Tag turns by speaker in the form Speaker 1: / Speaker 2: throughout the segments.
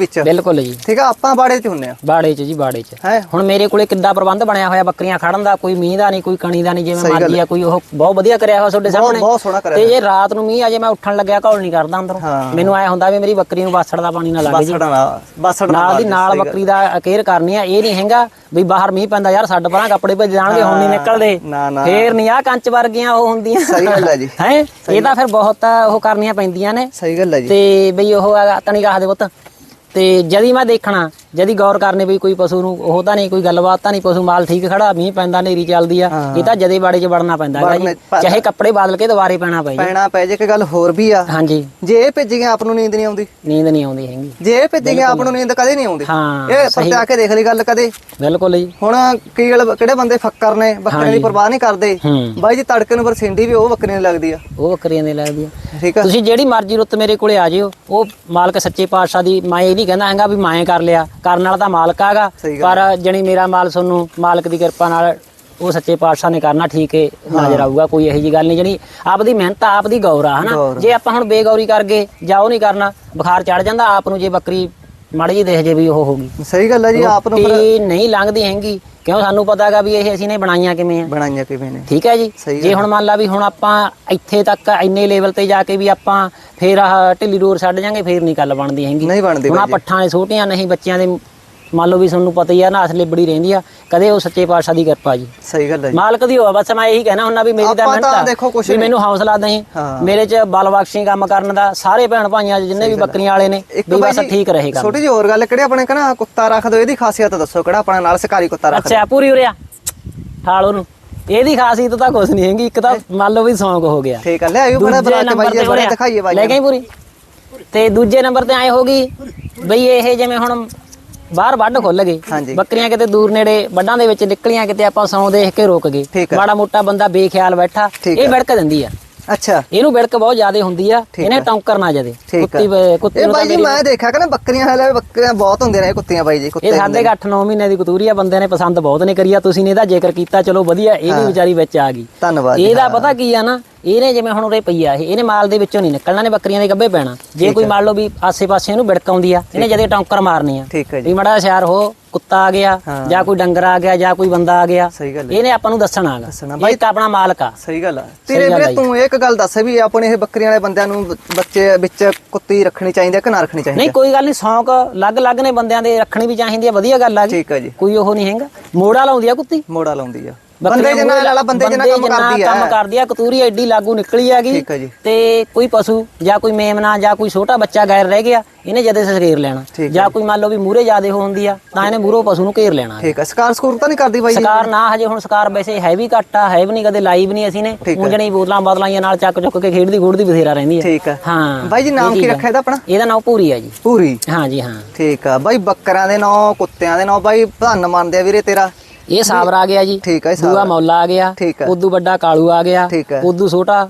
Speaker 1: ਵਿੱਚ।
Speaker 2: ਬਿਲਕੁਲ ਜੀ।
Speaker 1: ਠੀਕ ਆ ਆਪਾਂ ਬਾੜੇ 'ਚ ਹੁੰਨੇ ਆ।
Speaker 2: ਬਾੜੇ 'ਚ ਜੀ ਬਾੜੇ 'ਚ।
Speaker 1: ਹੈ?
Speaker 2: ਹੁਣ ਮੇਰੇ ਕੋਲੇ ਕਿੱਦਾਂ ਪ੍ਰਬੰਧ ਬਣਿਆ ਹੋਇਆ ਬੱਕਰੀਆਂ ਖੜਨ ਦਾ ਕੋਈ ਮੀਂਹ ਦਾ ਨਹੀਂ ਕੋਈ ਕਣੀ ਦਾ ਨਹੀਂ ਜਿਵੇਂ ਮਰਜ਼ੀ ਆ ਕੋਈ ਉਹ ਬਹੁਤ ਵਧੀਆ ਕਰਿਆ ਹੋਇਆ ਤੁਹਾਡੇ ਸਾਹਮਣੇ।
Speaker 1: ਬਹੁਤ ਸੋਹਣਾ ਕਰਿਆ
Speaker 2: ਤੇ ਜੇ ਰਾਤ ਨੂੰ ਮੀਂਹ ਆ ਜੇ ਮੈਂ ਉੱਠਣ ਲੱਗਿਆ ਘੌਲ ਨਹੀਂ ਕਰਦਾ ਅੰਦਰੋਂ। ਮੈਨੂੰ ਐ ਹੁੰਦਾ ਵੀ ਮੇਰੀ ਬੱਕਰੀ ਨੂੰ ਬਾਸੜ ਦਾ ਪਾਣੀ ਨਾ ਲੱਗੇ ਜੀ।
Speaker 1: ਬਾਸੜ ਨਾਲ ਬਾਸੜ
Speaker 2: ਨਾਲ ਦੀ ਨਾਲ। ਬੱਕਰੀ ਦਾ ਕੇਅਰ ਕਰਨੀ ਆ ਇਹ ਨਹੀਂ ਹੈਗਾ ਵੀ ਬਾਹਰ ਮੀਂਹ ਪੈਂਦਾ ਯਾਰ ਛੱਡ ਪਰਾਂ ਕੱਪੜੇ ਭੇਜ ਜਾਣਗੇ ਹੁਣ ਨਹੀਂ ਨਿਕਲਦੇ। ਫੇਰ ਨਹੀਂ ਆ ਕੰਚ ਵਰਗੀਆਂ ਉਹ ਹੁੰਦੀਆਂ।
Speaker 1: ਸਹੀ ਗੱਲ ਹੈ ਜੀ।
Speaker 2: ਹੈ? ਇਹ ਤਾਂ ਫਿਰ ਬਹੁਤ ਉਹ ਕਰਨੀਆਂ ਪੈਂਦੀਆਂ ਨੇ।
Speaker 1: ਸਹੀ ਗੱਲ ਹੈ ਜੀ।
Speaker 2: ਤੇ ਬਈ ਉਹ ਤਣੀ ਕਹਾ ਦੇ ਪੁੱਤ। ਤੇ ਜਦੀ ਮੈਂ ਦੇਖਣਾ ਜਦੀ ਗੌਰ ਕਰਨੇ ਵੀ ਕੋਈ ਪਸ਼ੂ ਨੂੰ ਉਹ ਤਾਂ ਨਹੀਂ ਕੋਈ ਗੱਲਬਾਤ ਤਾਂ ਨਹੀਂ ਪਸ਼ੂ ਮਾਲ ਠੀਕ ਖੜਾ ਮੀਂਹ ਪੈਂਦਾ ਨੇਰੀ ਚੱਲਦੀ ਆ। ਇਹ ਤਾਂ ਜਦੇ ਬਾੜੇ 'ਚ ਵੜਨਾ ਪੈਂਦਾ ਹੈਗਾ ਜੀ। ਚਾਹੇ ਕੱਪੜੇ ਬਦਲ ਕੇ ਦੁਬਾਰੇ ਪੈਣਾ ਪਏ ਜੀ।
Speaker 1: ਪੈਣਾ ਪੈ ਜੇ ਕਿ ਗੱਲ ਹੋਰ ਵੀ ਆ।
Speaker 2: ਹਾਂਜੀ।
Speaker 1: ਜੇ ਇਹ ਭੇਜ ਗਿਆ ਆਪ ਨੂੰ ਨੀਂਦ ਨਹੀਂ ਆਉਂਦੀ।
Speaker 2: ਨੀਂਦ ਨਹੀਂ ਆਉਂਦੀ ਹੈਗੀ।
Speaker 1: ਜੇ ਇਹ ਭੇਜ ਗਿਆ ਆਪ ਨੂੰ ਨੀਂਦ ਕਦੇ ਨਹੀਂ ਆਉਂਦੀ।
Speaker 2: ਹਾਂ
Speaker 1: ਇਹ
Speaker 2: ਸਹੀ।
Speaker 1: ਪਰਤਿਆ ਕੇ ਦੇਖ ਲਈ ਗੱਲ ਕਦੇ।
Speaker 2: ਬਿਲਕੁਲ ਜੀ।
Speaker 1: ਹੁਣ ਕੀ ਗੱਲ ਕਿਹੜੇ ਬੰਦੇ ਫੱਕਰ ਨੇ ਬੱਕਰੀਆਂ ਦੀ ਪਰਵਾਹ ਨਹੀਂ ਕਰਦੇ।
Speaker 2: ਹੂੰ।
Speaker 1: ਬਾਈ ਜੀ ਤੜਕੇ ਨੂੰ ਬਰਸਿੰਡੀ ਵੀ ਉਹ ਬੱਕਰੀਆਂ ਦੀ ਲੱਗਦੀ ਆ।
Speaker 2: ਉਹ ਬੱਕਰੀਆਂ ਦੇ ਲੱਗਦੀ ਆ।
Speaker 1: ਠੀਕ ਆ।
Speaker 2: ਤੁਸੀਂ ਜਿਹੜੀ ਮਰਜ਼ੀ ਰੁੱਤ ਮੇਰੇ ਕੋਲੇ ਆ ਜਿਓ। ਉਹ ਮਾਲਕ ਸੱਚੇ ਪਾਤਸ਼ਾਹ ਦੀ ਮੈਂ ਇਹ ਨਹੀਂ ਕਹਿੰਦਾ ਹੈਗਾ ਵੀ ਮੈਂ ਕਰ ਲਿਆ। ਕਰਨ ਵਾਲਾ ਤਾਂ ਮਾਲਕ ਆਗਾ ਪਰ ਜਣੀ ਮੇਰਾ ਮਾਲ ਤੁਹਾਨੂੰ ਮਾਲਕ ਦੀ ਕਿਰਪਾ ਨਾਲ ਉਹ ਸੱਚੇ ਪਾਤਸ਼ਾਹ ਨੇ ਕਰਨਾ ਠੀਕ ਹੈ। ਨਜ਼ਰ ਆਊਗਾ ਕੋਈ ਇਹੋ ਜੀ ਗੱਲ ਨਹੀਂ। ਜਣੀ ਆਪਦੀ ਮਿਹਨਤ ਆ, ਆਪਦੀ ਗੌਰਾ ਹਨਾ?
Speaker 1: ਗੌਰ।
Speaker 2: ਜੇ ਆਪਾਂ ਹੁਣ ਬੇਗੌਰੀ ਕਰਕੇ ਜਾਂ ਉਹ ਨਹੀਂ ਕਰਨਾ ਬੁਖਾਰ ਚੜ ਜਾਂਦਾ ਆਪ ਨੂੰ ਜੇ ਬੱਕਰੀ ਮਾੜੀ ਜੀ ਦੇਖ ਜੇ ਵੀ ਉਹ ਹੋਗੀ
Speaker 1: ਸਹੀ ਗੱਲ ਹੈ ਜੀ ਆਪ ਨੂੰ
Speaker 2: ਨਹੀਂ ਲੰਘਦੀ ਹੈਗੀ। ਕਿਉਂ ਸਾਨੂੰ ਪਤਾ ਹੈਗਾ ਵੀ ਇਹ ਅਸੀਂ ਨੇ ਬਣਾਈਆਂ ਕਿਵੇਂ ਆ?
Speaker 1: ਬਣਾਈਆਂ ਕਿਵੇਂ ਨੇ?
Speaker 2: ਠੀਕ ਹੈ ਜੀ। ਜੇ ਹੁਣ ਮੰਨ ਲਾ ਵੀ ਹੁਣ ਆਪਾਂ ਇੱਥੇ ਤੱਕ ਇੰਨੇ ਲੈਵਲ ਤੇ ਜਾ ਕੇ ਵੀ ਆਪਾਂ ਫੇਰ ਆਹ ਢਿੱਲੀ ਡੋਰ ਛੱਡ ਜਾਾਂਗੇ ਫੇਰ ਨਹੀਂ ਗੱਲ ਬਣਦੀ ਹੈਗੀ।
Speaker 1: ਨਹੀਂ ਬਣਦੀ
Speaker 2: ਹੁਣ ਆ। ਪੱਠਾਂ ਨੇ ਛੋਟੀਆਂ ਨਹੀਂ ਬੱਚਿਆਂ ਦੇ ਮੰਨ ਲਓ ਵੀ ਤੁਹਾਨੂੰ ਪਤਾ ਹੀ ਆ ਨਾ ਅਸਲੇ ਬੜੀ ਰਹਿੰਦੀ ਆ ਕਦੇ ਉਹ ਸੱਚੇ ਪਾਤਸ਼ਾਹ ਦੀ ਕਿਰਪਾ ਜੀ।
Speaker 1: ਸਹੀ ਗੱਲ ਹੈ ਜੀ।
Speaker 2: ਮਾਲਕ ਦੀ ਹੋਆ ਬਸ ਮੈਂ ਇਹੀ ਕਹਿਣਾ ਹੁੰਨਾ ਵੀ ਮੇਰੀ ਤਾਂ
Speaker 1: ਆਪਾਂ
Speaker 2: ਮਿਹਨਤ
Speaker 1: ਤਾਂ
Speaker 2: ਆ
Speaker 1: ਦੇਖੋ ਕੁਛ
Speaker 2: ਵੀ
Speaker 1: ਨਹੀਂ।
Speaker 2: ਮੈਨੂੰ ਹੌਸਲਾ ਦੇਈ।
Speaker 1: ਹਾਂ।
Speaker 2: ਮੇਰੇ ਚ ਬਲ ਬਖਸ਼ੀ ਕੰਮ ਕਰਨ ਦਾ ਸਾਰੇ ਭੈਣ ਭਾਈਆਂ 'ਚ ਜਿੰਨੇ ਵੀ ਬੱਕਰੀਆਂ ਵਾਲੇ ਨੇ ਵੀ ਬਸ
Speaker 1: ਜੀ,
Speaker 2: ਠੀਕ ਰਹੇਗਾ
Speaker 1: ਛੋਟੀ ਜਿਹੀ ਹੋਰ ਗੱਲ ਕਿਹੜੇ ਆਪਣੇ ਕਹਣਾ ਕੁੱਤਾ ਰੱਖ ਦੋ ਇਹਦੀ ਖਾਸੀਅਤ ਦੱਸੋ ਕਿਹੜਾ ਆਪਣਾ ਨਾਲ ਸ਼ਿਕਾਰੀ ਕੁੱਤਾ ਰੱਖ
Speaker 2: ਅੱਛਾ ਪੂਰੀ ਉਰਿਆ ਠਾਲ ਉਹਨੂੰ। ਇਹਦੀ ਖਾਸੀਅਤ ਤਾਂ ਕੁਝ ਨਹੀਂ ਹੈਗੀ ਇੱਕ ਤਾਂ ਮੰਨ ਲਓ ਵੀ ਸੌਂਕ ਹੋ ਗਿਆ।
Speaker 1: ਠੀਕ ਆ ਲੈ ਆਇਓ ਬੜਾ
Speaker 2: ਦੂਜੇ
Speaker 1: ਬੜਾ
Speaker 2: ਨੰਬਰ
Speaker 1: ਬਾਈ
Speaker 2: ਤੇ
Speaker 1: ਬੜਾ
Speaker 2: ਹੋਇਆ।
Speaker 1: ਦਿਖਾਈਏ ਬਾਈ
Speaker 2: ਲੈ ਗਈ ਪੂਰੀ। ਤੇ ਦੂਜੇ ਨੰਬਰ ਤੇ ਆਏ ਹੋਗੀ ਬਈ ਇਹ ਜਿਵੇਂ ਹੁਣ ਬਾਹਰ ਵੱਢ ਖੁੱਲ ਗਏ। ਬੱਕਰੀਆਂ ਕਿਤੇ ਦੂਰ ਨੇੜੇ ਵੱਡਾਂ ਦੇ ਵਿੱਚ ਨਿਕਲੀਆਂ ਕਿਤੇ ਆਪਾਂ ਸੌਂ ਦੇਖ ਕੇ ਰੁਕ ਗਏ। ਮਾੜਾ ਮੋਟਾ ਬੰਦਾ ਬੇਖਿਆਲ ਬੈਠਾ ਇਹ। ਵਿੜਕ ਦਿੰਦੀ ਆ।
Speaker 1: ਅੱਛਾ।
Speaker 2: ਇਹਨੂੰ ਵਿੜਕ ਬਹੁਤ ਜ਼ਿਆਦਾ ਹੁੰਦੀ ਆ ਇਹਨੇ ਟੌਂਕਰ ਨਾ ਜਦੇ। ਕੁੱਤੀ ਕੁੱਤੀ ਨੂੰ
Speaker 1: ਬਾਈ ਜੀ ਮੈਂ ਦੇਖਿਆ ਕਿ ਨਾ ਬੱਕਰੀਆਂ ਹਲੇ ਬੱਕਰੀਆਂ ਬਹੁਤ ਹੁੰਦੀਆਂ ਨੇ ਕੁੱਤੀਆਂ ਬਾਈ ਜੀ ਕੁੱਤੇ
Speaker 2: ਇਹ ਸਾਡੇ 8-9 ਮਹੀਨੇ ਦੀ ਕਤੂਰੀ ਆ ਬੰਦੇ ਨੇ ਪਸੰਦ ਬਹੁਤ ਨੇ ਕਰੀ ਆ ਤੁਸੀਂ ਨੇ ਇਹਦਾ ਜ਼ਿਕਰ ਕੀਤਾ ਚਲੋ ਵਧੀਆ ਇਹ ਵੀ ਵਿਚਾਰੀ ਵਿੱਚ ਆ ਗਈ।
Speaker 1: ਧੰਨਵਾਦ
Speaker 2: ਇਹਦਾ ਪਤਾ ਕੀ ਆ ਨਾ ਇਹਨੇ ਜਿਵੇਂ ਹੁਣ ਉਰੇ ਪਈ ਆ ਇਹ ਇਹਨੇ ਮਾਲ ਦੇ ਵਿੱਚੋਂ ਨਹੀਂ ਨਿਕਲਣਾ ਨੇ ਬੱਕਰੀਆਂ ਦੇ ਗੱਭੇ ਪੈਣਾ। ਜੇ ਕੋਈ ਮੰਨ ਲਓ ਵੀ ਆਸੇ-ਪਾਸੇ ਇਹਨੂੰ ਵਿੜਕ ਆਉਂਦੀ ਆ ਇਹਨੇ ਜਦੇ ਟੌਂਕਰ ਮਾਰਨੀ ਆ।
Speaker 1: ਠੀਕ ਹੈ ਜੀ।
Speaker 2: ਵੀ ਮੜਾ ਸ਼ਹਿਰ ਹੋ ਕੁੱਤਾ ਆ ਗਿਆ
Speaker 1: ਹਾਂ।
Speaker 2: ਜਾਂ ਕੋਈ ਡੰਗਰ ਆ ਗਿਆ ਜਾਂ ਕੋਈ ਬੰਦਾ ਆ ਗਿਆ
Speaker 1: ਹੈ
Speaker 2: ਇਹਨੇ ਆਪਾਂ ਨੂੰ ਦੱਸਣਾ ਹੈਗਾ। ਇਹ ਤਾਂ ਆਪਣਾ ਮਾਲਕ ਆ।
Speaker 1: ਸਹੀ ਗੱਲ ਆ। ਤੇਰੇ ਵੀਰੇ। ਤੂੰ ਇੱਕ ਗੱਲ ਦੱਸ ਵੀ ਆਪਣੇ ਇਹ ਬੱਕਰੀਆਂ ਵਾਲੇ ਬੰਦਿਆਂ ਨੂੰ ਬੱਚੇ ਵਿੱਚ ਕੁੱਤੀ ਰੱਖਣੀ ਚਾਹੀਦੀ ਹੈ ਕਿ ਨਾ ਰੱਖਣੀ ਚਾਹੀਦੀ
Speaker 2: ਨਹੀਂ
Speaker 1: ਹੈ
Speaker 2: ਕੋਈ ਗੱਲ ਨਹੀਂ ਸ਼ੌਂਕ ਅਲੱਗ-ਅਲੱਗ ਨੇ ਬੰਦਿਆਂ ਦੇ ਰੱਖਣੀ ਵੀ ਚਾਹੀਦੀ ਆ ਵਧੀਆ ਗੱਲ ਆ ਜੀ।
Speaker 1: ਠੀਕ ਹੈ ਜੀ।
Speaker 2: ਕੋਈ ਉਹ ਨਹੀਂ ਹੈਗਾ। ਮੋੜਾ ਲਾਉਂਦੀ ਆ ਕੁੱਤੀ।
Speaker 1: ਮੋੜਾ ਲਾਉਂਦੀ ਆ। ਬੰਦੇ ਜਿੰਨਾ ਲਾਲਾ ਬੰਦੇ ਜਿੰਨਾ ਕੰਮ ਕਰਦੀ ਆ।
Speaker 2: ਕੰਮ ਕਰਦੀ ਆ ਕਤੂਰੀ ਐਡੀ ਲਾਗੂ ਨਿਕਲੀ ਹੈਗੀ। ਤੇ ਕੋਈ ਪਸ਼ੂ ਜਾਂ ਕੋਈ ਮੇਮਨਾ ਜਾਂ ਕੋਈ ਛੋਟਾ ਬੱਚਾ ਗੈਰ ਰਹਿ ਗਿਆ ਇਹਨੇ ਜਦੇ ਸਰੀਰ ਲੈਣਾ। ਜਾਂ। ਕੋਈ ਮੰਨ ਲਓ ਵੀ ਮੂਰੇ ਜਿਆਦੇ ਹੁੰਦੀ ਆ ਤਾਂ ਇਹਨੇ ਮੂਰੋਂ ਪਸ਼ੂ ਨੂੰ ਘੇਰ ਲੈਣਾ।
Speaker 1: ਠੀਕ ਹੈ ਸਕਾਰ ਸਕੂਰ ਤਾਂ ਨਹੀਂ ਕਰਦੀ ਬਾਈ ਜੀ
Speaker 2: ਸਕਾਰ ਨਾ ਹਜੇ ਹੁਣ ਸਕਾਰ ਵੈਸੇ ਹੈ ਵੀ ਘੱਟ ਆ ਹੈ ਵੀ ਨਹੀਂ ਕਦੇ ਲਾਈਵ ਨਹੀਂ ਅਸੀਂ ਨੇ। ਉਂਜਣੀ ਬੋਤਲਾਂ ਬਦਲਾਈਆਂ ਨਾਲ ਚੱਕ ਚੁੱਕ ਕੇ ਖੇਡਦੀ ਖੋੜਦੀ ਬਥੇਰਾ ਰਹਿੰਦੀ ਆ।
Speaker 1: ਠੀਕ ਹੈ
Speaker 2: ਹਾਂ
Speaker 1: ਬਾਈ ਜੀ ਨਾਮ ਕੀ
Speaker 2: ਆ।
Speaker 1: ਰੱਖਿਆ ਇਹਦਾ ਆਪਣਾ?
Speaker 2: ਇਹਦਾ ਨਾਮ ਪੂਰੀ ਆ ਜੀ।
Speaker 1: ਪੂਰੀ?
Speaker 2: ਹਾਂ ਜੀ ਹਾਂ।
Speaker 1: ਠੀਕ ਆ। ਬਾਈ ਬੱਕਰਾਂ ਦੇ ਨਾਂ ਕੁੱਤਿਆਂ ਦੇ ਨਾਂ ਬਾਈ ਧੰਨ ਮੰਨਦੇ ਆ ਵੀਰੇ ਤੇਰਾ।
Speaker 2: ਇਹ ਸਾਬਰ ਆ ਗਿਆ ਜੀ।
Speaker 1: ਠੀਕ ਹੈ ਇਹ
Speaker 2: ਦੂਆ
Speaker 1: ਸਾਬਰ।
Speaker 2: ਮੌਲਾ ਆ ਗਿਆ।
Speaker 1: ਠੀਕ ਹੈ।
Speaker 2: ਉਦੋਂ ਵੱਡਾ ਕਾਲੂ ਆ ਗਿਆ।
Speaker 1: ਠੀਕ ਹੈ।
Speaker 2: ਉਦੋਂ ਛੋਟਾ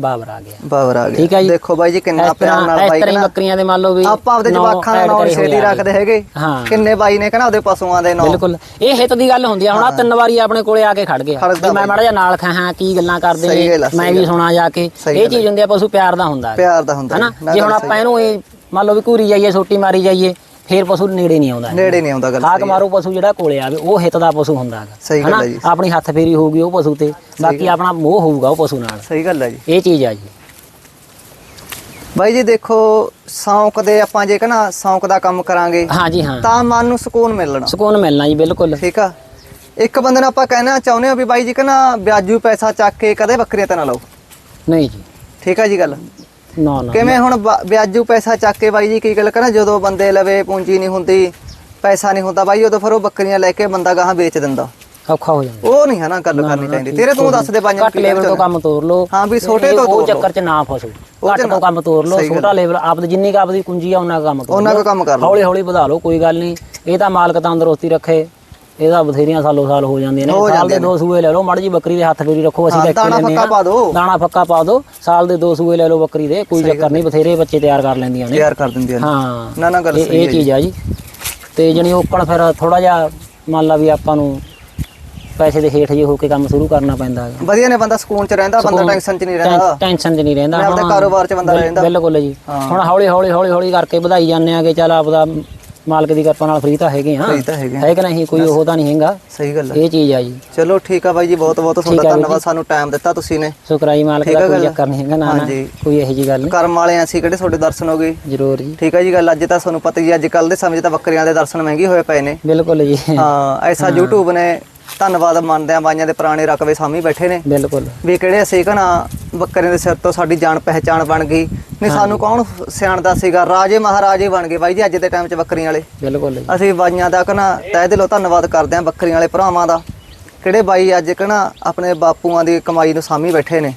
Speaker 2: ਬਾਬਰ ਆ ਗਿਆ।
Speaker 1: ਬਾਬਰ ਆ ਗਿਆ।
Speaker 2: ਠੀਕ ਹੈ ਜੀ।
Speaker 1: ਦੇਖੋ ਬਾਈ ਜੀ ਕਿੰਨਾ ਪਿਆਰ ਨਾਲ ਬਾਈ
Speaker 2: ਹੀ
Speaker 1: ਕਹਿੰਦਾ।
Speaker 2: ਬੱਕਰੀਆਂ ਦੇ ਮੰਨ ਲਓ ਵੀ
Speaker 1: ਆਪਾਂ ਆਪਦੇ ਜਵਾਖਾਂ ਦਾ
Speaker 2: add
Speaker 1: ਨਾਂ
Speaker 2: ਕਰੇ ਹੋਏ
Speaker 1: ਛੇਤੀ ਰੱਖਦੇ ਹੈਗੇ।
Speaker 2: ਹਾਂ।
Speaker 1: ਕਿੰਨੇ ਬਾਈ ਨੇ ਕਹਿੰਦਾ ਉਹਦੇ ਪਸ਼ੂਆਂ ਦੇ ਨਾਂ।
Speaker 2: ਬਿਲਕੁਲ। ਇਹ ਹਿੱਤ ਦੀ ਗੱਲ ਹੁੰਦੀ ਆ। ਹੁਣ ਆ ਤਿੰਨ ਵਾਰੀ ਆਪਣੇ ਕੋਲੇ ਆ ਕੇ ਖੜ ਵੀ ਮੈਂ ਮਾੜਾ ਜਿਹਾ ਨਾਲ ਖਾਂ ਕੀ ਗੱਲਾਂ ਕਰਦੇ ਨੇ? ਮੈਂ ਵੀ ਸੁਣਾ ਜਾ ਕੇ। ਇਹ ਚੀਜ਼ ਹੁੰਦੀ ਆ ਪਸ਼ੂ ਪਿਆਰ ਦਾ ਹੁੰਦਾ ਹੈ
Speaker 1: ਪਿਆਰ ਦਾ ਹੁੰਦਾ
Speaker 2: ਹਨਾ?
Speaker 1: ਜੀ। ਨਾ
Speaker 2: ਜੇ ਹੁਣ ਆਪਾਂ ਇਹਨੂੰ ਇਹ ਮੰਨ ਲਓ ਵੀ ਘੂਰੀ ਜਾਈਏ ਛੋਟੀ ਮਾਰੀ ਜਾਈਏ ਫੇਰ ਪਸ਼ੂ ਨੇੜੇ ਨਹੀਂ ਆਉਂਦਾ
Speaker 1: ਨੇੜੇ ਨਹੀਂ ਆਉਂਦਾ ਗੱਲ
Speaker 2: ਹਾਕ ਮਾਰੋ ਪਸ਼ੂ ਜਿਹੜਾ ਕੋਲੇ ਆਵੇ ਉਹ ਹਿੱਤ ਦਾ ਪਸ਼ੂ ਹੁੰਦਾ ਹੈਗਾ।
Speaker 1: ਸਹੀ ਗੱਲ? ਹੈ ਜੀ।
Speaker 2: ਆਪਣੀ ਹੱਥ ਫੇਰੀ ਹੋਊਗੀ ਉਹ ਪਸ਼ੂ ਤੇ ਬਾਕੀ ਆਪਣਾ ਮੋਹ ਹੋਊਗਾ ਉਹ ਪਸ਼ੂ ਨਾਲ।
Speaker 1: ਸਹੀ ਗੱਲ ਹੈ ਜੀ।
Speaker 2: ਇਹ ਚੀਜ਼ ਆ ਜੀ।
Speaker 1: ਬਾਈ ਜੀ ਦੇਖੋ ਸੌਂਕ ਦੇ ਆਪਾਂ ਜੇ ਕਹਣਾ ਸੌਂਕ ਦਾ ਕੰਮ ਕਰਾਂਗੇ
Speaker 2: ਹਾਂ ਜੀ ਹਾਂ।
Speaker 1: ਤਾਂ ਮਨ ਨੂੰ ਸਕੂਨ ਮਿਲਣਾ।
Speaker 2: ਸਕੂਨ ਮਿਲਣਾ ਜੀ ਬਿਲਕੁਲ।
Speaker 1: ਠੀਕ ਆ? ਇੱਕ ਬੰਦੇ ਨੂੰ ਆਪਾਂ ਕਹਿਣਾ ਚਾਹੁੰਦੇ ਹਾਂ ਵੀ ਬਾਈ ਜੀ ਕਹਣਾ ਵਿਆਜੂ ਪੈਸਾ ਚੱਕ ਕੇ ਕਦੇ ਬੱਕਰੀਆਂ ਤੇ ਨਾ ਲਾਓ।
Speaker 2: ਨਹੀਂ ਜੀ।
Speaker 1: ਠੀਕ ਆ ਜੀ ਗੱਲ?
Speaker 2: ਨਾ ਨਾ
Speaker 1: ਕਿਵੇਂ ਹੁਣ ਬ- ਵਿਆਜੂ ਪੈਸਾ ਚੱਕ ਕੇ ਬਾਈ ਜੀ ਕੀ ਗੱਲ ਕਹਣਾ ਜਦੋਂ ਬੰਦੇ ਲਵੇ ਪੂੰਜੀ ਨਹੀਂ ਹੁੰਦੀ ਪੈਸਾ ਨਹੀਂ ਹੁੰਦਾ ਬਾਈ ਉਦੋਂ ਫਿਰ ਉਹ ਬੱਕਰੀਆਂ ਲੈ ਕੇ ਬੰਦਾ ਗਾਹਾਂ ਵੇਚ ਦਿੰਦਾ।
Speaker 2: ਔਖਾ ਹੋ ਜਾਂਦਾ।
Speaker 1: ਉਹ ਨਹੀਂ ਹੈ ਨਾ ਗੱਲ ਕਰਨੀ ਚਾਹੀਦੀ। ਤੇਰੇ ਤੂੰ ਦੱਸ ਦੇ ਬਾਈ
Speaker 2: ਘੱਟ ਲੈਵਲ ਤੋਂ ਕੰਮ ਤੋਰ ਲਓ।
Speaker 1: ਹਾਂ ਵੀ ਛੋਟੇ ਤੋਂ ਤੋਰ।
Speaker 2: ਚੱਕਰ 'ਚ ਨਾ ਫਸੋ।
Speaker 1: ਉਹ 'ਚ
Speaker 2: ਘੱਟ
Speaker 1: ਨਾ-
Speaker 2: ਤੋਂ ਕੰਮ ਤੋਰ ਲਓ
Speaker 1: ਸਹੀ ਗੱਲ।
Speaker 2: ਛੋਟਾ ਲੈਵਲ ਆਪ ਦੀ ਜਿੰਨੀ ਕੁ ਆਪਦੀ ਕੁੰਜੀ ਆ ਉਹਨਾਂ ਕੰਮ ਤੋਰ
Speaker 1: ਉਹਨਾਂ ਕੋ ਕੰਮ ਕਰ ਲਓ।
Speaker 2: ਹੌਲੀ ਹੌਲੀ ਵਧਾ ਲਓ ਕੋਈ ਗੱਲ ਨਹੀਂ। ਇਹ ਤਾਂ ਮਾਲਕ ਤੰਦਰੁਸਤੀ ਰੱਖੇ। ਇਹਦਾ ਬਥੇਰੀਆਂ ਸਾਲੋ ਸਾਲ ਹੋ ਜਾਂਦੀਆਂ ਨੇ।
Speaker 1: ਹੋ
Speaker 2: ਸਾਲ ਦੇ ਦੋ ਸੂਏ ਲੈ ਲਓ ਮਾੜੀ ਜੀ ਬੱਕਰੀ ਦੇ ਹੱਥ ਫੇਰੀ ਰੱਖੋ ਅਸੀਂ
Speaker 1: ਹਾਂ,
Speaker 2: ਇੱਕ
Speaker 1: ਦਾਣਾ
Speaker 2: ਲੈਂਦੇ
Speaker 1: ਫੱਕਾ
Speaker 2: ਹਾਂ।
Speaker 1: ਪਾ ਦਿਓ।
Speaker 2: ਦਾਣਾ ਫੱਕਾ ਪਾ ਦਿਓ ਸਾਲ ਦੇ ਦੋ ਸੂਏ ਲੈ ਲਓ ਬੱਕਰੀ ਦੇ ਕੋਈ ਚੱਕਰ ਨਹੀਂ ਬਥੇਰੇ ਬੱਚੇ ਤਿਆਰ ਕਰ ਲੈਂਦੀਆਂ ਨੇ।
Speaker 1: ਤਿਆਰ ਕਰ ਦਿੰਦੀਆਂ ਨੇ।
Speaker 2: ਹਾਂ।
Speaker 1: ਨਾ ਨਾ ਗੱਲ
Speaker 2: ਇਹ
Speaker 1: ਸਹੀ
Speaker 2: ਇਹ
Speaker 1: ਹੈ
Speaker 2: ਚੀਜ਼ ਆ ਜੀ। ਤੇ ਜਣੀ ਓਪਨ ਫਿਰ ਥੋੜਾ ਜਿਹਾ ਮੰਨ ਲਾ ਵੀ ਆਪਾਂ ਨੂੰ ਪੈਸੇ ਦੇ ਹੇਠ ਜੇ ਹੋ ਕੇ ਕੰਮ ਸ਼ੁਰੂ ਕਰਨਾ ਪੈਂਦਾ ਹੈਗਾ।
Speaker 1: ਵਧੀਆ ਨੇ ਬੰਦਾ ਸਕੂਨ ਚ ਰਹਿੰਦਾ ਬੰਦਾ ਟੈਨਸ਼ਨ ਚ ਨਹੀਂ ਰਹਿੰਦਾ।
Speaker 2: ਟੈਨਸ਼ਨ 'ਚ ਨਹੀਂ ਰਹਿੰਦਾ।
Speaker 1: ਮੈਂ ਆਪਦੇ
Speaker 2: ਹੁਣ-
Speaker 1: ਕਾਰੋਬਾਰ 'ਚ ਬੰਦਾ
Speaker 2: ਬਿਲ-
Speaker 1: ਰਹਿੰਦਾ।
Speaker 2: ਬਿਲਕੁਲ ਜੀ।
Speaker 1: ਹਾਂ।
Speaker 2: ਹੁਣ ਹੌਲੀ ਹੌਲੀ ਹੌਲੀ ਹੌਲੀ ਕਰਕੇ ਵਧਾਈ ਜਾਂਦੇ ਆਗੇ ਚੱਲ ਆਪਦਾ ਮਾਲਕ ਦੀ ਕਿਰਪਾ ਨਾਲ ਫਰੀ ਤਾਂ ਹੈਗੇ ਹਾਂ।
Speaker 1: ਸਹੀ ਤਾਂ ਹੈਗੇ ਆ।
Speaker 2: ਹੈ ਕਿ ਨਹੀਂ? ਕੋਈ ਉਹ ਤਾਂ ਨਹੀਂ ਹੈਗਾ।
Speaker 1: ਸਹੀ ਗੱਲ ਹੈ
Speaker 2: ਇਹ ਚੀਜ਼ ਆ ਜੀ।
Speaker 1: ਚਲੋ ਠੀਕ ਆ ਬਾਈ ਜੀ ਬਹੁਤ ਬਹੁਤ ਤੁਹਾਡਾ
Speaker 2: ਠੀਕ ਆ ਵੀਰ
Speaker 1: ਧੰਨਵਾਦ। ਸਾਨੂੰ ਟਾਈਮ ਦਿੱਤਾ ਤੁਸੀਂ ਨੇ।
Speaker 2: ਸ਼ੁਕਰਾਈ ਮਾਲਕ
Speaker 1: ਠੀਕ
Speaker 2: ਦਾ
Speaker 1: ਆ
Speaker 2: ਕੋਈ
Speaker 1: ਗੱਲ?
Speaker 2: ਚੱਕਰ ਨਹੀਂ ਹੈਗਾ ਨਾ ਨਾ।
Speaker 1: ਹਾਂਜੀ।
Speaker 2: ਕੋਈ ਇਹੋ ਜੀ ਗੱਲ ਨਹੀਂ।
Speaker 1: ਕਰਮ ਵਾਲੇ ਅਸੀਂ ਕਿਹੜੇ ਤੁਹਾਡੇ ਦਰਸ਼ਨ ਹੋ ਗਏ?
Speaker 2: ਜ਼ਰੂਰ ਜੀ।
Speaker 1: ਠੀਕ ਹੈ ਜੀ ਗੱਲ। ਅੱਜ ਤਾਂ ਤੁਹਾਨੂੰ ਪਤਾ ਹੀ ਅੱਜ ਕੱਲ ਦੇ ਸਮੇਂ 'ਚ ਤਾਂ ਬੱਕਰੀਆਂ ਦੇ ਦਰਸ਼ਨ ਮਹਿੰਗੇ ਹੋਏ ਪਏ ਨੇ।
Speaker 2: ਬਿਲਕੁਲ ਜੀ।
Speaker 1: ਹਾਂ ਐਸਾ YouTube ਨੇ ਧੰਨਵਾਦ ਮੰਨਦੇ ਆ ਬਾਈਆਂ ਦੇ ਪੁਰਾਣੇ ਰਕਬੇ ਸਾਹਮਣੇ ਬੈਠੇ ਨੇ।
Speaker 2: ਬਿਲਕੁਲ।
Speaker 1: ਵੀ ਕਿਹੜੇ ਅਸੀਂ ਕਹਣਾ ਬੱਕਰੀਆਂ ਦੇ ਸਿਰ ਤੋਂ ਸਾਡੀ ਜਾਣ ਪਹਿਚਾਣ ਬਣ ਗਈ। ਨਹੀਂ ਸਾਨੂੰ ਕੌਣ ਸਿਆਣਦਾ ਸੀਗਾ? ਰਾਜੇ ਮਹਾਰਾਜੇ ਬਣ ਗਏ ਬਾਈ ਜੀ ਅੱਜ ਦੇ ਟਾਈਮ 'ਚ ਬੱਕਰੀਆਂ ਵਾਲੇ।
Speaker 2: ਬਿਲਕੁਲ ਜੀ।
Speaker 1: ਅਸੀਂ ਬਾਈਆਂ ਦਾ ਕਹਣਾ ਤਹਿ ਦਿਲੋਂ ਧੰਨਵਾਦ ਕਰਦੇ ਆ ਬੱਕਰੀਆਂ ਵਾਲੇ ਭਰਾਵਾਂ ਦਾ। ਕਿਹੜੇ ਬਾਈ ਅੱਜ ਕਹਣਾ ਆਪਣੇ ਬਾਪੂਆਂ ਦੀ ਕਮਾਈ ਨੂੰ ਸਾਹਮਣੇ ਬੈਠੇ ਨੇ।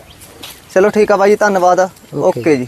Speaker 1: ਚਲੋ ਠੀਕ ਆ ਬਾਈ ਜੀ ਧੰਨਵਾਦ। ਓਕੇ ਜੀ।